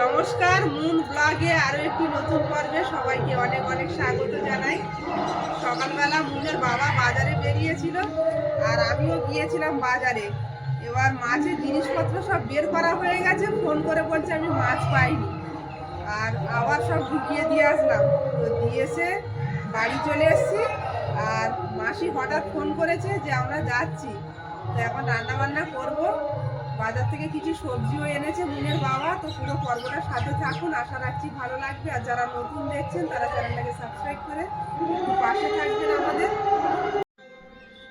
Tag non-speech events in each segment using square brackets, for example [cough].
নমস্কার মুন ব্লগে আরও একটি নতুন পর্বে সবাইকে অনেক অনেক স্বাগত জানাই। সকালবেলা মুনের বাবা বাজারে বেরিয়েছিল আর আমিও গিয়েছিলাম বাজারে। এবার মাছের জিনিসপত্র সব বের করা হয়ে গেছে, ফোন করে বলছে আমি মাছ পাইনি। আর আবার সব ঢুকিয়ে দিয়ে আসলাম। তো দিয়েছে বাড়ি চলে এসেছি আর মাসি হঠাৎ ফোন করেছে যে আমরা যাচ্ছি। তো এখন রান্না বান্না করব। বাজার থেকে কিছু সবজিও এনেছে মুনের বাবা। তো পুরো পর্বটা সাথে থাকুন, আশা রাখছি ভালো লাগবে। আর যারা নতুন দেখছেন, তারা চ্যানেলটাকে সাবস্ক্রাইব করে পাশে থাকবেন আমাদের।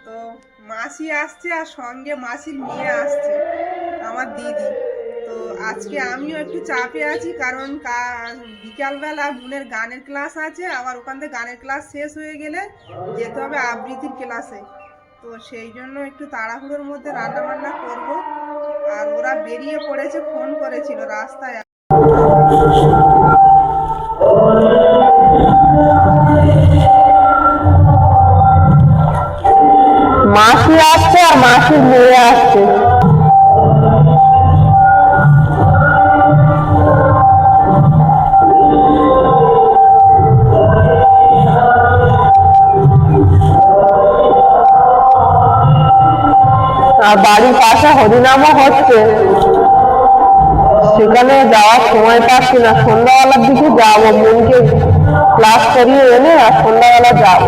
তো মাসি আসছে আর সঙ্গে মাসির মেয়ে আসছে, আমার দিদি। তো আজকে আমিও একটু চাপে আছি, কারণ বিকালবেলা মুনের গানের ক্লাস আছে। আবার ওখান থেকে গানের ক্লাস শেষ হয়ে গেলে যেতে হবে আবৃত্তির ক্লাসে। তো সেই জন্য একটু তাড়াহুড়োর মধ্যে রান্না বান্না করব। আর ওরা বেরিয়ে পড়েছে ফোন করেছিল রাস্তায়। মাসি আসছে আর মাসি মেয়ে আসছে। বাড়ির পাশে হরিনামও হচ্ছে। সেখানে যাওয়ার সময় পাচ্ছি না। সন্ধ্যাবেলার দিকে যাব। মনকে ক্লাস করিয়ে এনে আর সন্ধ্যাবেলা যাব।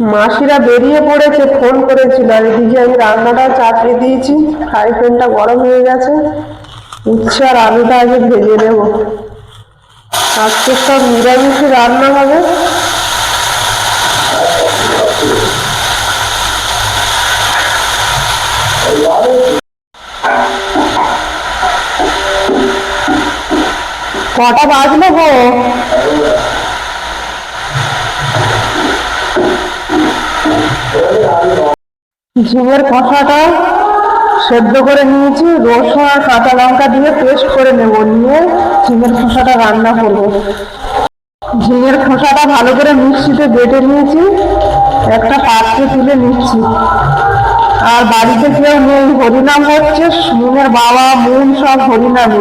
মাসিরা বেরিয়ে পড়েছে, ফোন করেছিল। আর এদিকে আমি রান্নাটা চাপিয়ে দিয়েছি। ফ্রাই প্যানটা গরম হয়ে গেছে। উচ্ছে আর আলুটা আগে ভেজে নেব। আজকে সব নিরামিষে রান্না হবে। কটা বাজলো গো? ঝিঙের খোসাটা সেদ্ধ করে নিয়েছি, রসুন আর কাঁচা লঙ্কা দিয়ে পেস্ট করে নেব, নিয়ে ঝিঙের খোসাটা রান্না করব। ঝিঙের খোসাটা ভালো করে মিক্সিতে বেটে নিয়েছি, একটা পাত্রে তুলে নিচ্ছি। আর বাড়িতে কেউ নেই, হরিনাম হচ্ছে মুনের বাবা মুন সব হরিনামে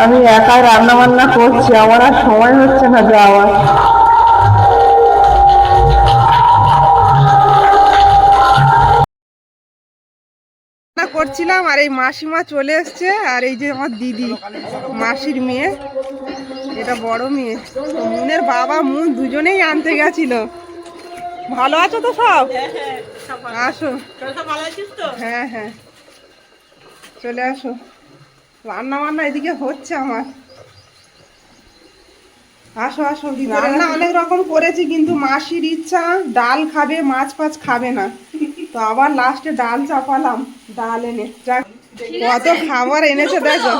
আমি একাই রান্না বান্না করছি আমার আর সময় হচ্ছে না যাওয়ার। রান্না করছিলাম আর এই মাসিমা চলে এসছে আর এই যে আমার দিদি মাসির মেয়ে এটা বড় মেয়ে। মুনের বাবা মুন দুজনেই আনতে গেছিল। ভালো আছো তো সব? আসো। হ্যাঁ হ্যাঁ। চলে আসো। রান্না বান্না এদিকে হচ্ছে আমার। আসো আসো রান্না অনেক রকম করেছি কিন্তু মাসির ইচ্ছা ডাল খাবে মাছ ফাছ খাবে না। তো আবার লাস্টে ডাল চাপালাম ডাল এনে। যাক কত খাবার এনেছে দেখো।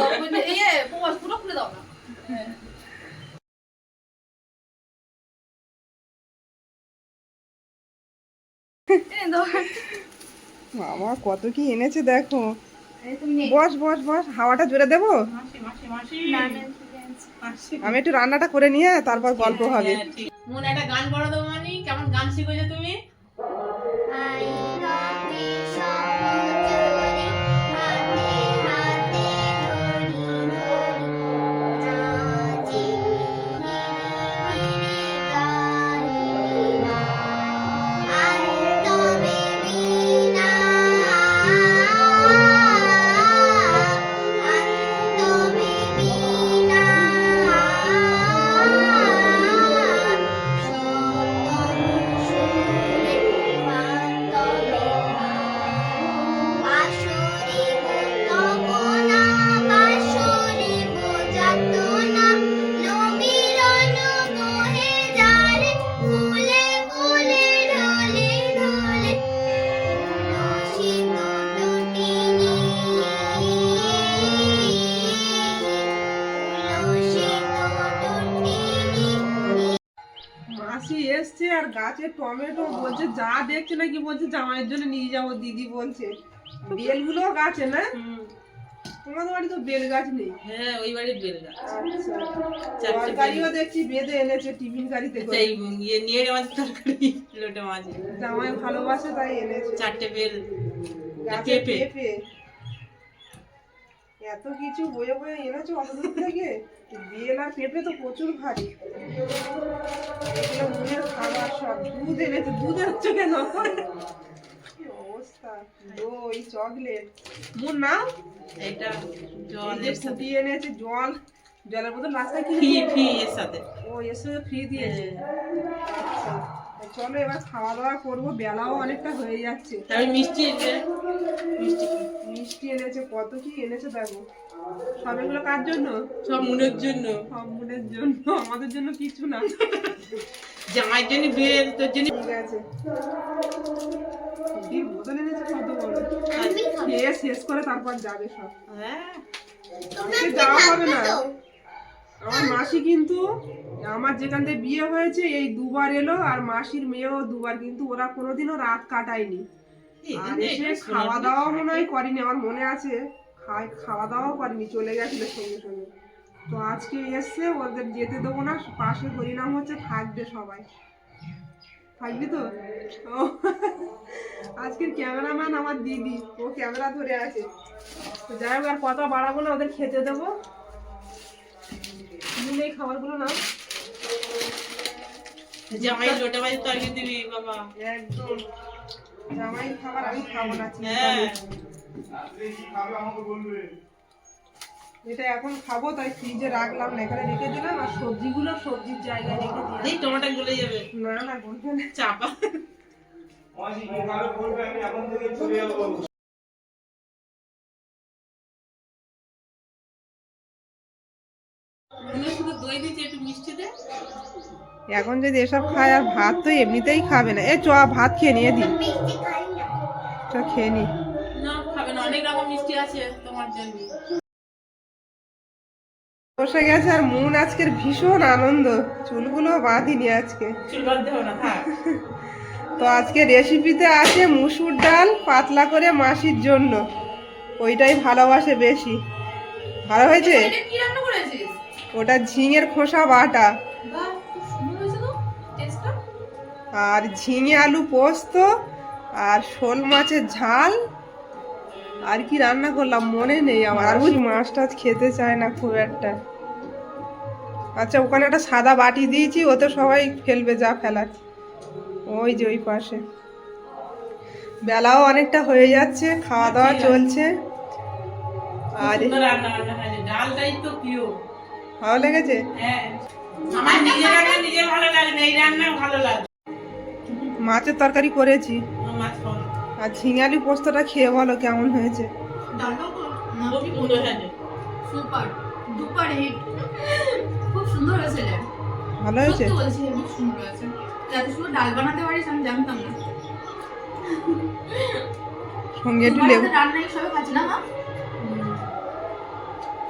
বাবা কত কি এনেছে দেখো। বস বস বস হাওয়াটা জুড়ে দেবো? আমি একটু রান্নাটা করে নিয়ে তারপর গল্প হবে। মনে একটা গান পড়া দেবো মানে? কেমন গান শিখেছো তুমি? যা দেখছে নাকি বলছে জামাইয়ের জন্য নিয়ে যাব দিদি বলছে। বেলগুলো গাছে না? তোমাদের বাড়ি তো বেল গাছ নেই। হ্যাঁ ওই বাড়ির বেল। গাছ তরকারিও দেখছি বেঁধে এনেছে টিফিন গাড়িতে সেই ইয়ে নিয়ে মাছ তরকারি লোটে মাছ। জামাই ভালোবাসে তাই এনেছে। চারটে বেল। পেঁপে এত কিছু বয়ে বয়ে এনেছো অত দূর থেকে বেল আর পেঁপে তো প্রচুর ভারী। মুখের খাবার সব দুধ এনেছে দুধ হচ্ছে কেন? অবস্থা? দই চকলেট। মুন নাও। এটা সাথে। ফুটিয়ে এনেছে জল। জলের বোতল রাস্তায় কি ফ্রি ফি এর সাথে। ও এসে ফ্রি দিয়েছে। আচ্ছা। চলো এবার খাওয়া দাওয়া করব বেলাও অনেকটা হয়ে যাচ্ছে। তারপরে মিষ্টি মিষ্টি মিষ্টি এনেছে কত কি এনেছে দেখো। সব এগুলো কার জন্য? সব মনের জন্য। সব মনের জন্য আমাদের জন্য কিছু না। জামাইয়ের জন্য বেল তোর জন্য ঠিক আছে। বোতল এনেছে কত বড়? খেয়ে শেষ করে তারপর যাবে সব। হ্যাঁ। যাওয়া হবে না। আমার মাসি কিন্তু আমার যেখান থেকে বিয়ে হয়েছে এই দুবার এলো আর মাসির মেয়েও দুবার কিন্তু ওরা কোনোদিনও রাত কাটায়নি। আর এসে খাওয়া দাওয়া মনে হয় করেনি আমার মনে আছে। খাই খাওয়া দাওয়াও করেনি চলে গেছিল সঙ্গে সঙ্গে। তো আজকে এসছে ওদের যেতে দেবো না পাশে হরিনাম হচ্ছে থাকবে সবাই। থাকবি তো? আজকের ক্যামেরাম্যান আমার দিদি ও ক্যামেরা ধরে আছে। তো যাই হোক আর কথা বাড়াবো না ওদের খেতে দেবো। তুমি এই খাবারগুলো নাও জামাই লোটে মাছ তরকারি দিবি বাবা। একদম। জামাই খাবার আমি খাব না হ্যাঁ। এটা এখন খাব তাই ফ্রিজে রাখলাম না এখানে রেখে দিলাম আর সবজিগুলো সবজির জায়গায় রেখে দিলাম। এই টমেটো গলে যাবে। না না বলবে না। চাপা। তুমি এখন যদি এসব খায় আর ভাত তো এমনিতেই খাবে না। এ চ ভাত খেয়ে নিয়ে দি। চ খেয়ে নি। না খাবে না অনেক রকম মিষ্টি আছে তোমার জন্য। বসে গেছে আর মন আজকের ভীষণ আনন্দ। চুলগুলো বাঁধিনি আজকে। চুল না তো আজকে রেসিপিতে আছে মুসুর ডাল পাতলা করে মাসির জন্য। ওইটাই ভালোবাসে বেশি। ভালো হয়েছে? কি রান্না করেছিস? ওটা ঝিঙের খোসা বাটা। তো আর ঝিঙে আলু পোস্ত আর শোল মাছের ঝাল। আর কি রান্না করলাম মনে নেই আমার আর ওই মাছ টাছ খেতে চায় না খুব একটা। আচ্ছা ওখানে একটা সাদা বাটি দিয়েছি ওতে সবাই ফেলবে যা ফেলার। ওই যে ওই পাশে। বেলাও অনেকটা হয়ে যাচ্ছে খাওয়া দাওয়া চলছে। আর ডালটাই তো প্রিয় ভালো লেগেছে? হ্যাঁ। রান্না রান্না মাছের তরকারি করেছি। আর ঝিঙালি পোস্তটা খেয়ে বলো কেমন হয়েছে? ভালো হয়েছে? সত্যি বলছি খুব সুন্দর হয়েছে। এত সুন্দর ডাল বানাতে পারিস? আমি জানতাম না। সঙ্গে একটু লেবু রান্নাই সবাই খাচ্ছে না মা?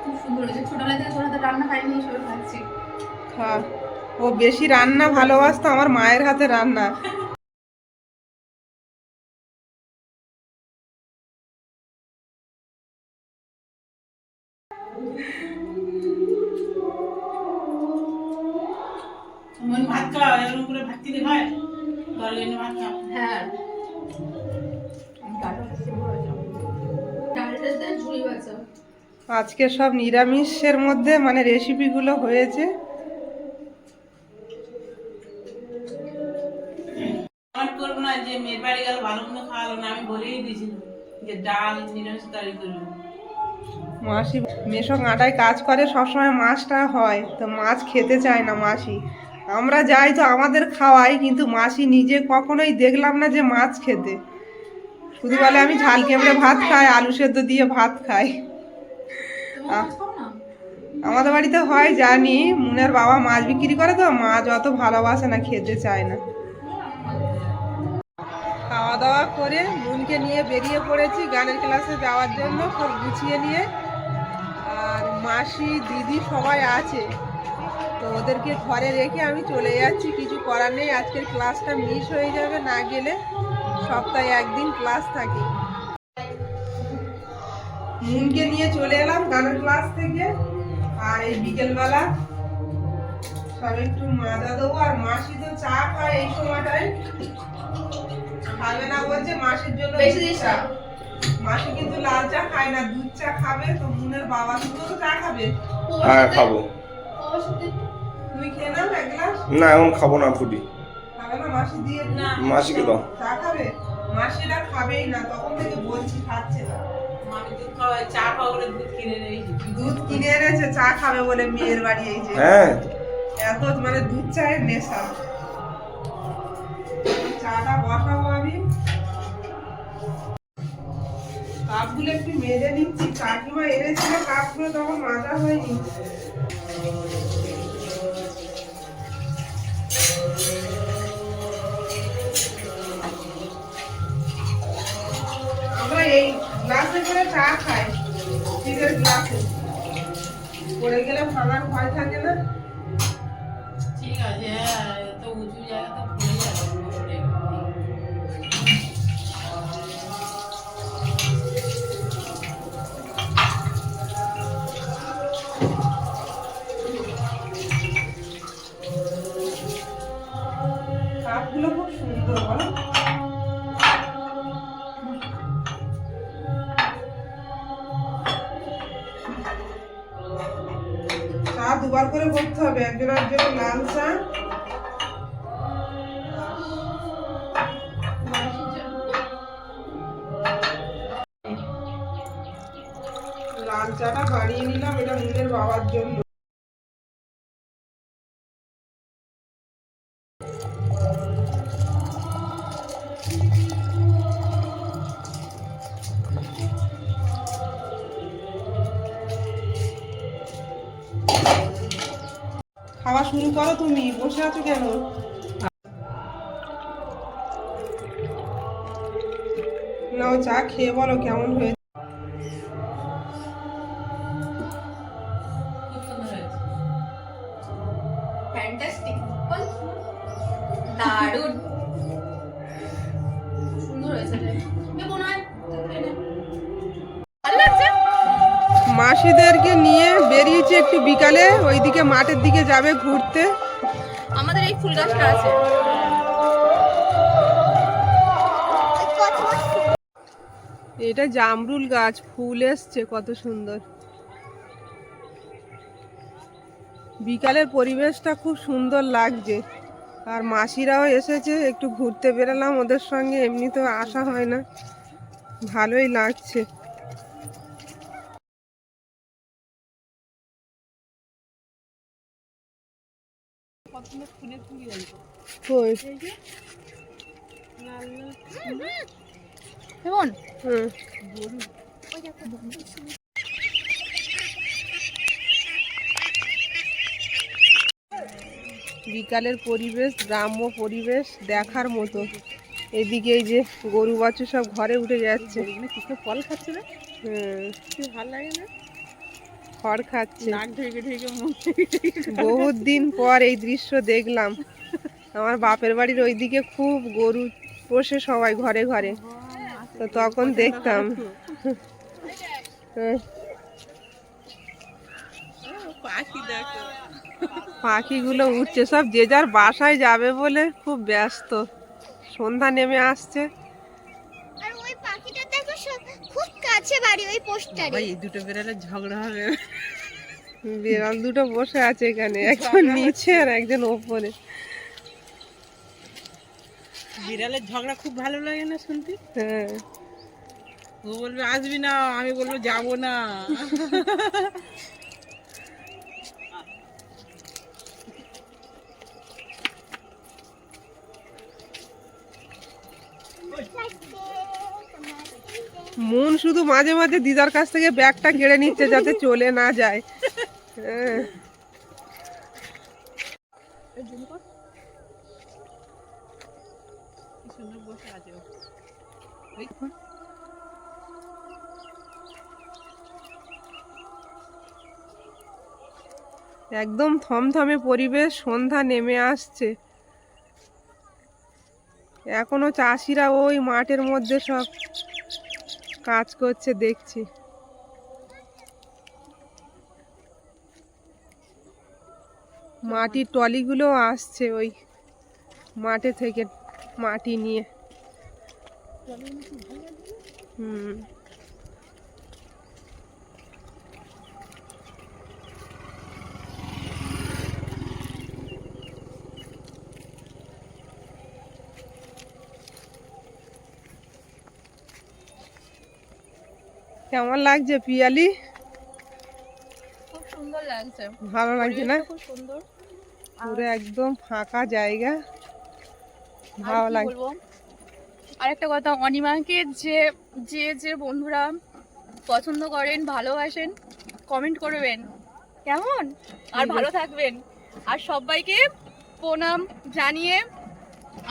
খুব সুন্দর হয়েছে। ছোটবেলা থেকে হাতে রান্না খাইনি সবাই খাচ্ছি খা ও বেশি রান্না ভালোবাসতো আমার মায়ের হাতে রান্না। [laughs] আজকে সব নিরামিষের মধ্যে মানে রেসিপিগুলো হয়েছে। করব না যে মেয়ের বাড়ি গেল ভালো মন্দ খাওয়ালো না আমি বলেই দিয়েছিলাম যে ডাল নিরামিষ তরকারি করব। মাসি মেশো আটায় কাজ করে সবসময় মাছটা হয় তো মাছ খেতে চায় না মাসি। আমরা যাই তো আমাদের খাওয়াই কিন্তু মাসি নিজে কখনোই দেখলাম না যে মাছ খেতে। শুধু বলে আমি ঝাল কেমড়ে ভাত খাই আলু সেদ্ধ দিয়ে ভাত খাই। আমাদের বাড়িতে হয় জানি। মুনের বাবা মাছ বিক্রি করে তো মাছ অত ভালোবাসে না খেতে চায় না। খাওয়া দাওয়া করে মুনকে নিয়ে বেরিয়ে পড়েছি গানের ক্লাসে যাওয়ার জন্য সব গুছিয়ে নিয়ে। আর মাসি দিদি সবাই আছে। তো ওদেরকে ঘরে রেখে আমি চলে যাচ্ছি কিছু করার নেই। আজকের ক্লাসটা মিস হয়ে যাবে না গেলে সপ্তাহে একদিন ক্লাস থাকে। মুনকে নিয়ে চলে এলাম গানের ক্লাস থেকে। আর এই বিকেলবেলা সব একটু মাজা দেবো আর মাসি তো চা খায় এই সময়টায়। খাবে না বলছে মাসির জন্য বেশি দিস চা। মাসি কিন্তু লাল চা খায় না দুধ চা খাবে তো মুনের বাবা দুটো তো চা খাবে। হ্যাঁ খাব। তুই খেয়ে নাও এক গ্লাস। না এখন খাব না ফুটি। খাবে না মাসি দিয়ে না। মাসিকে দাও। চা খাবে? মাসিরা খাবেই না তখন থেকে বলছি খাচ্ছে না। দুধ খাওয়াই চা খাওয়া দুধ কিনে নিয়েছি দুধ কিনে এনেছে চা খাবে বলে মেয়ের বাড়ি এই যে। হ্যাঁ। এত মানে দুধ চায়ের নেশা। চাটা বসাবো আমি। কাপগুলো একটু মেজে নিচ্ছি। কাকিমা এনেছিল কাপগুলো তখন মাজা হয়নি। আমরা এই গ্লাসে করে চা খায় স্টিলের গ্লাসে। পড়ে গেলে ভাঙার ভয় থাকে না? ঠিক আছে হ্যাঁ তো উঁচু জায়গা তো দুবার করে করতে হবে, একজন একজন লাল চা লাল চাটা বাড়িয়ে নিলাম, এটা নিজের বাবার জন্য। বসে আছো কেন? নাও চা খেয়ে বলো কেমন হয়েছে? দারুণ। সুন্দর মাসিদেরকে নিয়ে বেরিয়েছে একটু বিকালে ওইদিকে মাঠের দিকে যাবে ঘুরতে। আমাদের এই ফুল গাছটা আছে। এটা জামরুল গাছ, ফুল এসছে, কত সুন্দর। বিকালের পরিবেশটা খুব সুন্দর লাগছে। আর মাসিরাও এসেছে, একটু ঘুরতে বেরোলাম ওদের সঙ্গে এমনি তো আসা হয় না। ভালোই লাগছে। কই? কেমন? হুম। বিকালের পরিবেশ গ্রাম্য পরিবেশ দেখার মতো। এদিকে এই যে গরু বাছুর সব ঘরে উঠে যাচ্ছে। ফল খাচ্ছে না হুম। ভালো লাগে না? খড় খাচ্ছে। বহুত দিন পর এই দৃশ্য দেখলাম। আমার বাপের বাড়ির ওইদিকে খুব গরু পোষে সবাই ঘরে ঘরে। তো তখন দেখতাম। পাখি পাখিগুলো উঠছে। সব যে যার বাসায় যাবে বলে খুব ব্যস্ত। সন্ধ্যা নেমে আসছে। পাখিটা দেখো খুব কাছে বাড়ি ওই পোস্টারে এই দুটো বেড়ালে ঝগড়া হবে। বিড়াল দুটো বসে আছে এখানে একজন নিচে আর একজন ওপরে। বিড়ালের ঝগড়া খুব ভালো লাগে না শুনতে? হ্যাঁ। ও বলবে আসবি না আমি বলব যাব না। [laughs] মন শুধু মাঝে মাঝে দিদার কাছ থেকে ব্যাগটা কেড়ে নিচ্ছে যাতে চলে না যায়। হ্যাঁ। একদম থমথমে পরিবেশ, সন্ধ্যা নেমে আসছে। এখনও চাষিরা ওই মাঠের মধ্যে সব কাজ করছে দেখছি। মাটির টলিগুলো আসছে ওই মাঠে থেকে মাটি নিয়ে। হুম। কেমন লাগছে পিয়ালি? খুব সুন্দর লাগছে। ভালো লাগছে না? খুব সুন্দর। পুরো একদম ফাঁকা জায়গা। ভালো লাগছে। আরেকটা কথা অনিমাকে যে যে যে বন্ধুরা পছন্দ করেন ভালোবাসেন কমেন্ট করবেন। কেমন? আর ভালো থাকবেন। আর সবাইকে প্রণাম জানিয়ে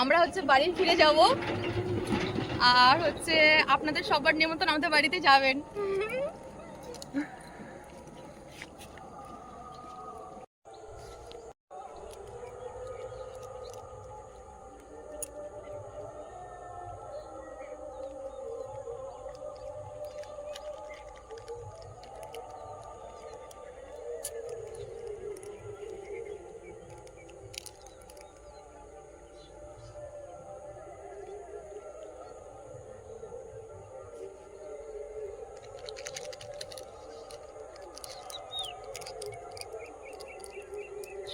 আমরা হচ্ছে বাড়ি ফিরে যাব। আর হচ্ছে আপনাদের সবার নিমন্ত্রণ আমাদের বাড়িতে যাবেন।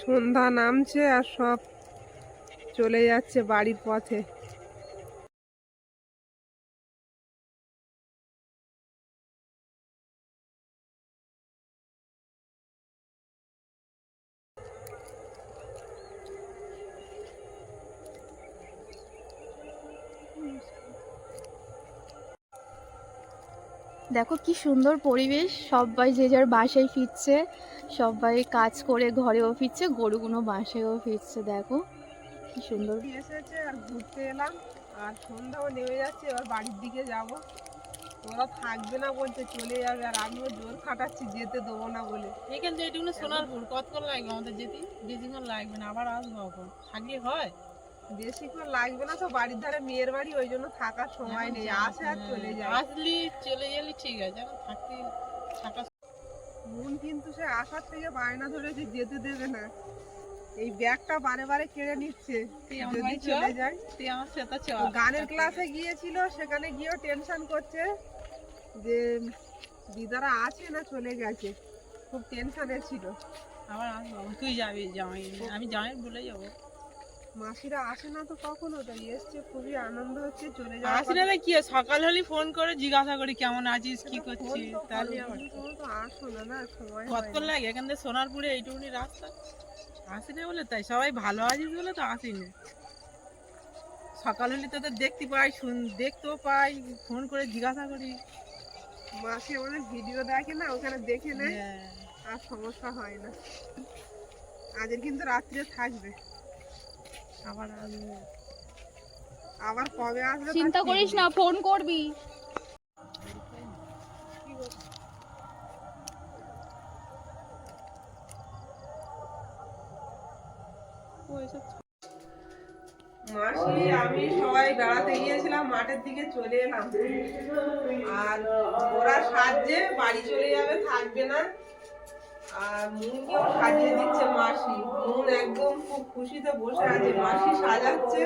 সন্ধ্যা নামছে আর সব চলে যাচ্ছে বাড়ির পথে। দেখো কি সুন্দর পরিবেশ। সবাই যে যার বাসায় ফিরছে সবাই কাজ করে ঘরেও ফিরছে গরুগুলো বাসায়ও ফিরছে দেখো। কি সুন্দর। এসেছে আর ঘুরতে এলাম আর সন্ধ্যাও নেমে যাচ্ছে এবার বাড়ির দিকে যাব। ওরা থাকবে না বলছে চলে যাবে আর আমিও জোর খাটাচ্ছি যেতে দেবো না বলে। এখান থেকে সোনারপুর কতক্ষণ লাগবে আমাদের যেতে? বেশিক্ষণ লাগবে না আবার আসব থাকলে হয়? বেশিক্ষণ লাগবে না তো বাড়ির ধারে মেয়ের বাড়ি ওই জন্য থাকার সময় নেই। আসে আর চলে যায়। আসলি চলে গেলে ঠিক আছে থাকতে থাকা মন কিন্তু সে আসার থেকে বায়না ধরেছে যেতে দেবে না। এই ব্যাগটা বারে বারে কেড়ে নিচ্ছে যদি চলে যায়। গানের ক্লাসে গিয়েছিল সেখানে গিয়েও টেনশন করছে যে দিদারা আছে না চলে গেছে। খুব টেনশনে ছিল। আবার তুই যাবি জামাই আমি জামাই বলে যাব। মাসিরা আসে না তো কখনো? তাই এসছে খুবই আনন্দ হচ্ছে চলে যাওয়ার আসি না কি সকাল হলে ফোন করে জিজ্ঞাসা করি কেমন আছিস? কি করছিস? তাহলে আসো না না সময় না। লাগে? এখান থেকে সোনারপুরে এইটুকুনি রাস্তা? আসি না বলে তাই? সবাই ভালো আছিস বলে তো সকাল হলে তোদের দেখতে পাই শুন দেখতেও পাই ফোন করে জিজ্ঞাসা করি। মাসি আমাদের ভিডিও দেখে না ওখানে দেখে নেয়। হ্যাঁ। আর সমস্যা হয় না। আজকে কিন্তু রাত্রে থাকবে। আবার আসব আবার কবে আসবে চিন্তা করিস না ফোন করবি। মাসি আমি সবাই বেড়াতে গিয়েছিলাম মাঠের দিকে চলে এলাম। আর ওরা সাজছে বাড়ি চলে যাবে থাকবে না। মুনকেও সাজিয়ে দিচ্ছে মাসি। মুন একদম খুব খুশিতে বসে আছে। মাসি সাজাচ্ছে,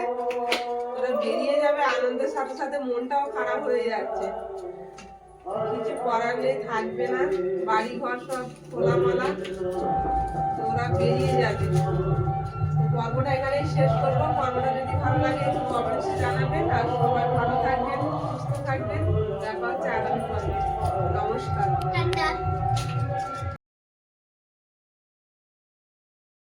ওরা বেরিয়ে যাবে আনন্দের সাথে সাথে মনটাও খারাপ হয়ে যাচ্ছে। কিছু করার নেই, থাকবে না। বাড়ি ঘর সব খোলামালা। ওরা বেরিয়ে যাবে। গল্পটা এখানেই শেষ করব। গল্পটা যদি ভালো লাগে, একটু কমেন্টসে জানাবেন। আর সবাই ভালো থাকবেন, সুস্থ থাকবেন। দেখা হচ্ছে আগামী নমস্কার।